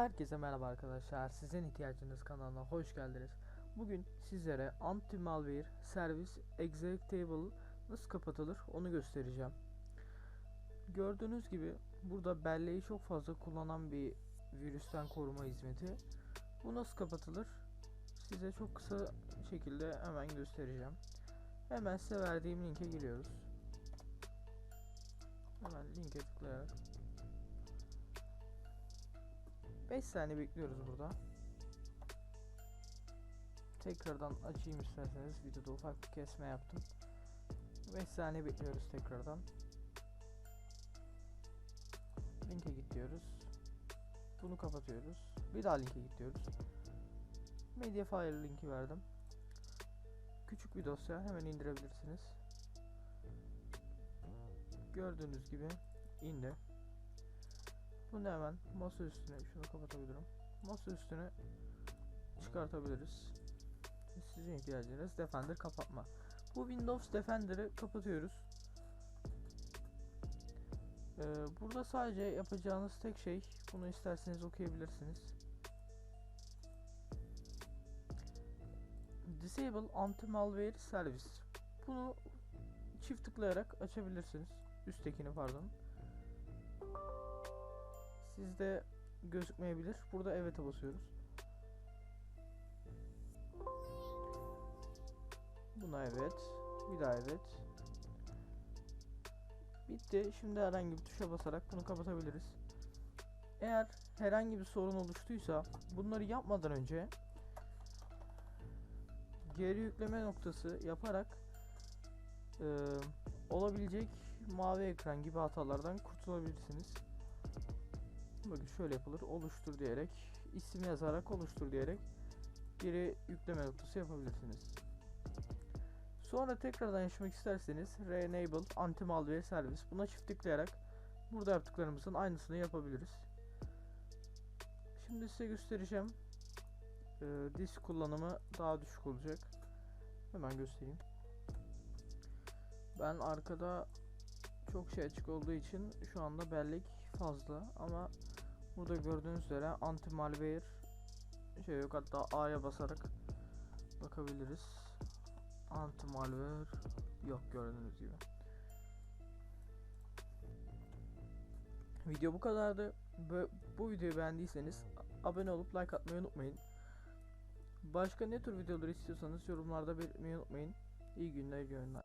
Herkese merhaba arkadaşlar. Sizin ihtiyacınız kanalına hoş geldiniz. Bugün sizlere anti malware service executable nasıl kapatılır onu göstereceğim. Gördüğünüz gibi burada belleği çok fazla kullanan bir virüsten koruma hizmeti. Bu nasıl kapatılır? Size çok kısa şekilde hemen göstereceğim. Hemen size verdiğim linke giriyoruz. Hemen linke tıklayarak 5 saniye bekliyoruz burada. Tekrardan açayım isterseniz. Videoda ufak bir kesme yaptım. 5 saniye bekliyoruz tekrardan. Linke git diyoruz. Bunu kapatıyoruz. Bir daha linke git diyoruz. Mediafire linki verdim. Küçük bir dosya hemen indirebilirsiniz. Gördüğünüz gibi indi. Bunu hemen masa üstüne şunu kapatabilirim. Masa üstüne çıkartabiliriz. Sizin ihtiyacınız Defender kapatma. Bu Windows Defender'ı kapatıyoruz. Ee, burada sadece yapacağınız tek şey bunu isterseniz okuyabilirsiniz. Disable Anti-Malware Service. Bunu çift tıklayarak açabilirsiniz. Üsttekini pardon. Sizde gözükmeyebilir. Burada evet'e basıyoruz. Buna evet. Bir daha evet. Bitti. Şimdi herhangi bir tuşa basarak bunu kapatabiliriz. Eğer herhangi bir sorun oluştuysa bunları yapmadan önce geri yükleme noktası yaparak e, olabilecek mavi ekran gibi hatalardan kurtulabilirsiniz. Bakın şöyle yapılır. Oluştur diyerek isim yazarak oluştur diyerek geri yükleme noktası yapabilirsiniz. Sonra tekrardan yaşamak isterseniz Re-enable anti-malware service buna çift tıklayarak burada yaptıklarımızın aynısını yapabiliriz. Şimdi size göstereceğim. Ee, disk kullanımı daha düşük olacak. Hemen göstereyim. Ben arkada çok şey açık olduğu için şu anda bellek fazla ama burada gördüğünüz üzere anti malware şey yok hatta A'ya basarak bakabiliriz. Anti malware yok gördüğünüz gibi. Video bu kadardı. Bu, bu videoyu beğendiyseniz abone olup like atmayı unutmayın. Başka ne tür videolar istiyorsanız yorumlarda belirtmeyi unutmayın. İyi günler, iyi günler.